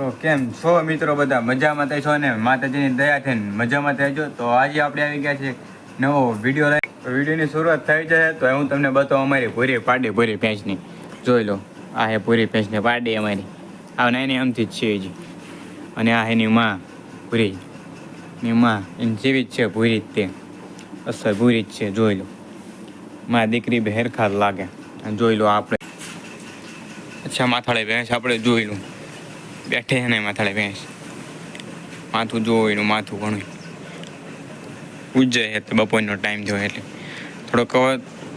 તો કેમ છો મિત્રો બધા? મજામાં થઈ છો ને? માતાજીની દયા થઈને મજામાં થઈજો તો આજે આપણે આવી ગયા છે નવો વીડિયો લઈ. વિડીયોની શરૂઆત થઈ જશે તો હું તમને બતાવું અમારી પૂરી પાડી પૂરી ભેંસની. જોઈ લો, આ હે પૂરી ભેંસની પાડી અમારી. આ નાની આમથી જ છે હજી. અને આ એની માં પૂરી ની માં એની જેવી જ છે પૂરી જ તે. અસર પૂરી જ છે, જોઈ લો. માં દીકરી બે હેરખાર લાગે. અને જોઈ લો આપણે. અચ્છા, માથાળે ભેંસ આપણે જોઈ લો. બેઠે છે ને માથાળે ભેંસ. માથું જોઈનું માથું ઘણું ઉજ્જય તો બપોરનો ટાઈમ થયો એટલે. થોડોક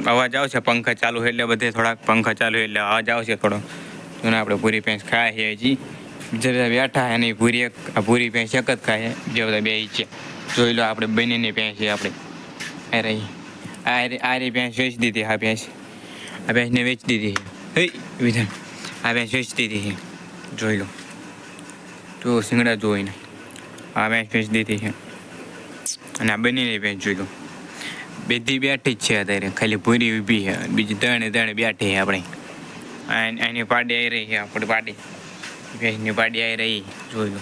અવાજ આવશે પંખા ચાલુ હોય એટલે બધે થોડાક પંખા ચાલુ એટલે અવાજ આવશે થોડો. જોને આપણે પૂરી ભેંસ ખાય છે હજી. બીજા બેઠા છે અને પૂરી એક પૂરી ભેંસ એક જ ખાય જે બધા બે છે. જોઈ લો આપણે બંનેની ભેંસ છે આપણે. આ રહી. આ આ રી ભેંસ વેચી દીધી આ ભેંસ. આ ભેંસને વેચી દીધી છે હે, વિધાન. આ ભેંસ વેચી દીધી છે જોઈ લો. જો શિંગડા જોઈને આ મેચ વેચી દીધી છે. અને આ બંનેની ભેંચ જોઈ લો. બધી બેઠી જ છે અત્યારે. ખાલી ભૂરી ઊભી છે. બીજી ત્રણે ત્રણે બેઠી છે આપણે. એની પાડી આવી રહી છે, આપણી પાડી. ભેંસની પાડી આવી રહી. જોઈ લો.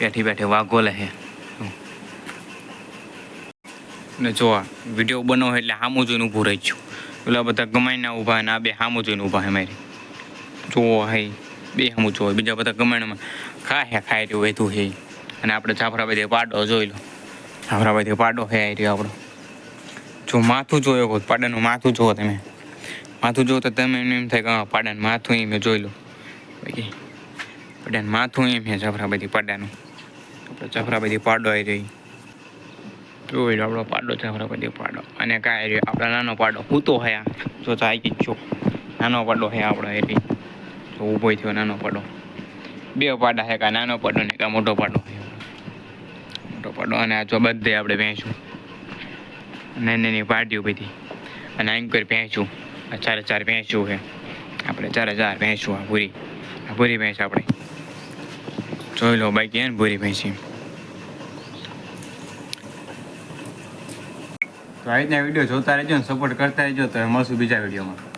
બેઠી બેઠી વાઘોલે છે. ને જો આ વીડિયો બનાવો એટલે સામું જોઈને ઊભું રહી છું પેલા બધા ગમાઈને ઊભા ને આ બે સામું જોઈને ઊભા છે મારી. જોવો હે. બે હું જોઈ બીજા બધા ગમાણીમાં ખાય હે ખાઈ રહ્યું વધુ છે અને આપણે જાફરાબાઈ પાડો જોઈ લો. જાફરાબાઈ પાડો હે આવી રહ્યો આપણો. જો માથું જોયો હોત, પાડાનું માથું જુઓ તમે. માથું જુઓ તો તમે એમ એમ થાય કે, હા, પાડાનું માથું એમ જોઈ લો. બાકી પાડાનું માથું એમ છે જાફરાબાઈ પાડાનું. આપણે જાફરાબાઈ પાડો આવી રહી જોઈ લો આપણો પાડો જાફરાબાઈ પાડો. અને કાંઈ રહ્યો? આપણો નાનો પાડો. હે આ. જો તો આવી જ નાનો પાડો હે આપણો એ રહી તો ઊભો થયો નાનો પાડો. બે પાડા હે કા નાનો પાડો ને કા મોટો પાડો મોટો પાડો અને આ જો બધે આપણે ભેંસું. નાની નાની પાર્ટીઓ બધી. અને આમ કરી ભેંચું આ ચારે ચાર ભેંચું છે. આપણે ચારે ચાર ભેંચું આ પૂરી આ પૂરી ભેંસ આપણે. જોઈ લો બાકી એને પૂરી ભેંસી તો આ રીતના વીડિયો જોતા રહેજો ને સપોર્ટ કરતા રહેજો તો મળશું બીજા વિડીયોમાં